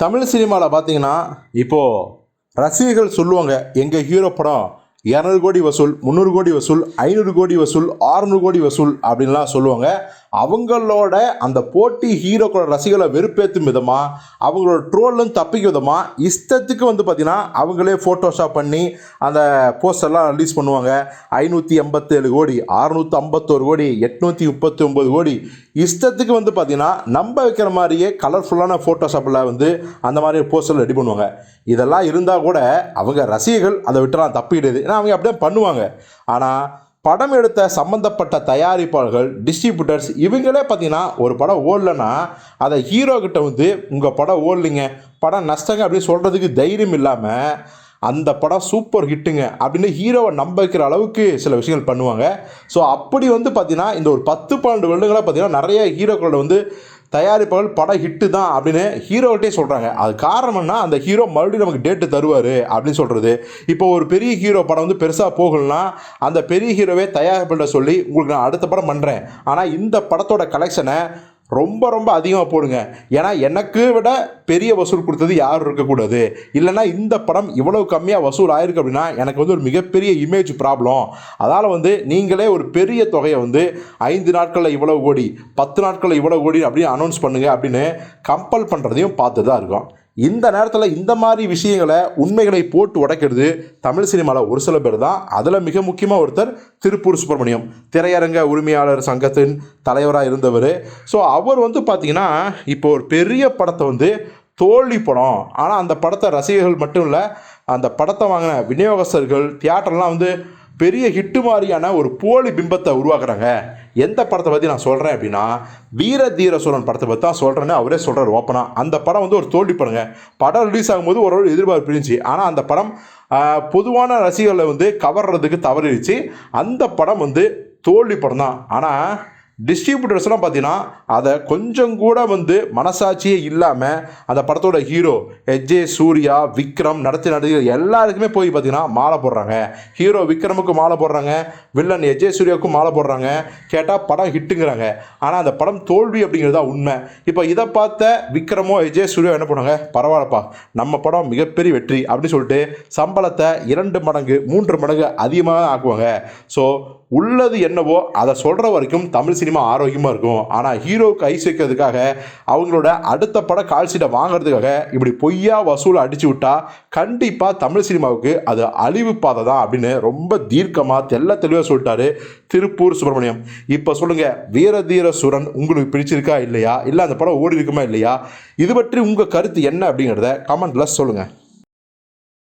தமிழ் சினிமாவில் பார்த்தீங்கன்னா இப்போது ரசிகர்கள் சொல்லுவாங்க எங்கள் ஹீரோ படம் இரநூறு கோடி வசூல் முந்நூறு கோடி வசூல் ஐநூறு கோடி வசூல் ஆறுநூறு கோடி வசூல் அப்படின்லாம் சொல்லுவாங்க. அவங்களோட அந்த போட்டி ஹீரோக்களோட ரசிகர்களை வெறுப்பேற்றும் விதமாக அவங்களோட ட்ரோல்லும் தப்பிக்கும் விதமாக இஷ்டத்துக்கு வந்து பார்த்திங்கன்னா அவங்களே ஃபோட்டோஷாப் பண்ணி அந்த போஸ்டர்லாம் ரிலீஸ் பண்ணுவாங்க. ஐநூற்றி எண்பத்தேழு கோடி அறுநூற்றி ஐம்பத்தோரு கோடி எட்நூற்றி முப்பத்தி ஒம்பது கோடி. இஷ்டத்துக்கு வந்து பார்த்திங்கன்னா நம்ப வைக்கிற மாதிரியே கலர்ஃபுல்லான ஃபோட்டோஷாப்பில் வந்து அந்த மாதிரி போஸ்டர் ரெடி பண்ணுவாங்க. இதெல்லாம் இருந்தால் கூட அவங்க ரசிகர்கள் அதை விட்டுலாம் தப்பிடுது. ஏன்னா அவங்க அப்படியே பண்ணுவாங்க. ஆனால் படம் எடுத்த சம்மந்தப்பட்ட தயாரிப்பாளர்கள் டிஸ்ட்ரிபியூட்டர்ஸ் இவங்களே பார்த்தீங்கன்னா ஒரு படம் ஓடலன்னா அதை ஹீரோ கிட்ட வந்து உங்கள் படம் ஓடலிங்க. படம் நஷ்டங்க அப்படின்னு சொல்கிறதுக்கு தைரியம் இல்லாமல் அந்த படம் சூப்பர் ஹிட்டுங்க அப்படின்னு ஹீரோவை நம்ப வைக்கிற அளவுக்கு சில விஷயங்கள் பண்ணுவாங்க. ஸோ அப்படி வந்து பார்த்திங்கன்னா இந்த ஒரு பத்து பன்னெண்டு வருடங்களாக பார்த்தீங்கன்னா நிறைய ஹீரோக்களோட வந்து தயாரிப்பாளர்கள் படம் ஹிட்டு தான் அப்படின்னு ஹீரோகிட்டே சொல்கிறாங்க அது காரணம்னா அந்த ஹீரோ மறுபடியும் நமக்கு டேட்டு தருவார் அப்படின்னு சொல்கிறது இப்போ ஒரு பெரிய ஹீரோ படம் வந்து பெருசாக போகலன்னா அந்த பெரிய ஹீரோவே தயாரிப்பாளர் சொல்லி உங்களுக்கு நான் அடுத்த படம் பண்ணுறேன் ஆனால் இந்த படத்தோட கலெக்ஷனை ரொம்ப ரொம்ப அதிகமாக போடுங்க. ஏன்னா எனக்கு விட பெரிய வசூல் கொடுத்தது யாரும் இருக்கக்கூடாது. இல்லைன்னா இந்த படம் இவ்வளவு கம்மியாக வசூல் ஆயிருக்கு அப்படின்னா எனக்கு வந்து ஒரு மிகப்பெரிய இமேஜ் ப்ராப்ளம் அதால் வந்து நீங்களே ஒரு பெரிய தொகையை வந்து ஐந்து நாட்களில் இவ்வளவு கோடி பத்து நாட்களில் இவ்வளவு கோடி அப்படின்னு அனௌன்ஸ் பண்ணுங்க அப்படின்னு கம்பல் பண்ணுறதையும் பார்த்து தான் இருக்கும். இந்த நேரத்தில் இந்த மாதிரி விஷயங்களை உண்மைகளை போட்டு உடைக்கிறது தமிழ் சினிமாவில் ஒரு சில பேர் தான். அதில் மிக முக்கியமாக ஒருத்தர் திருப்பூர் சுப்பிரமணியம். திரையரங்க உரிமையாளர் சங்கத்தின் தலைவராக இருந்தவர். ஸோ அவர் வந்து பார்த்தீங்கன்னா இப்போ ஒரு பெரிய படத்தை வந்து தோல்வி படம். ஆனால் அந்த படத்தை ரசிகர்கள் மட்டும் இல்லை அந்த படத்தை வாங்கின விநியோகஸ்தர்கள் தியேட்டர்லாம் வந்து பெரிய ஹிட்டு மாதிரியான ஒரு போலி பிம்பத்தை உருவாக்குறாங்க. எந்த படத்தை பற்றி நான் சொல்கிறேன் அப்படின்னா வீர தீர சோழன் படத்தை பற்றி தான் சொல்கிறேன்னு அவரே சொல்கிறார் ஓப்பனாக அந்த படம் வந்து ஒரு தோல்வி படங்க. படம் ரிலீஸ் ஆகும்போது ஒரு ஒரு எதிர்பார்ப்பு இருந்துச்சு. ஆனால் அந்த படம் பொதுவான ரசிகர்களை வந்து கவர்றதுக்கு தவறிடுச்சு அந்த படம் வந்து தோல்வி படம் தான் ஆனால் டிஸ்ட்ரிபியூட்டர்ஸ்லாம் பார்த்தீங்கன்னா அதை கொஞ்சம் கூட வந்து மனசாட்சியே இல்லாமல் அந்த படத்தோட ஹீரோ எஜே சூர்யா விக்ரம் நடத்தி நடிகர் எல்லாருக்குமே போய் பார்த்தீங்கன்னா மாலை போடுறாங்க. ஹீரோ விக்ரமுக்கு மாலை போடுறாங்க வில்லன் எஜே சூர்யாவுக்கும் மாலை போடுறாங்க. கேட்டால் படம் ஹிட்டுங்கிறாங்க. ஆனால் அந்த படம் தோல்வி அப்படிங்கிறது தான் உண்மை. இப்போ இதை பார்த்த விக்ரமோ எஜே சூர்யா என்ன பண்ணுவாங்க? பரவாயில்லப்பா நம்ம படம் மிகப்பெரிய வெற்றி அப்படின்னு சொல்லிட்டு சம்பளத்தை இரண்டு மடங்கு மூன்று மடங்கு அதிகமாக ஆக்குவாங்க. ஸோ உள்ளது என்னவோ அதை சொல்கிற வரைக்கும் தமிழ் சினிமா ஆரோக்கியமாக இருக்கும். ஆனால் ஹீரோவுக்கு ஐஸ் வைக்கிறதுக்காக அவங்களோட அடுத்த பட கால்ஷீட்டை வாங்குறதுக்காக இப்படி பொய்யா வசூல் அடிச்சு விட்டா கண்டிப்பாக தமிழ் சினிமாவுக்கு அது அழிவு பாதை தான் அப்படின்னு ரொம்ப தீர்க்கமாக தெள்ள தெளிவாக சொல்லிட்டாரு திருப்பூர் சுப்பிரமணியம். இப்போ சொல்லுங்கள் வீரதீர சுரன் உங்களுக்கு பிடிச்சிருக்கா இல்லையா? இல்லை அந்த படம் ஓடி இருக்குமா இல்லையா? இது பற்றி உங்கள் கருத்து என்ன அப்படிங்கிறத கமெண்ட்டில் சொல்லுங்கள்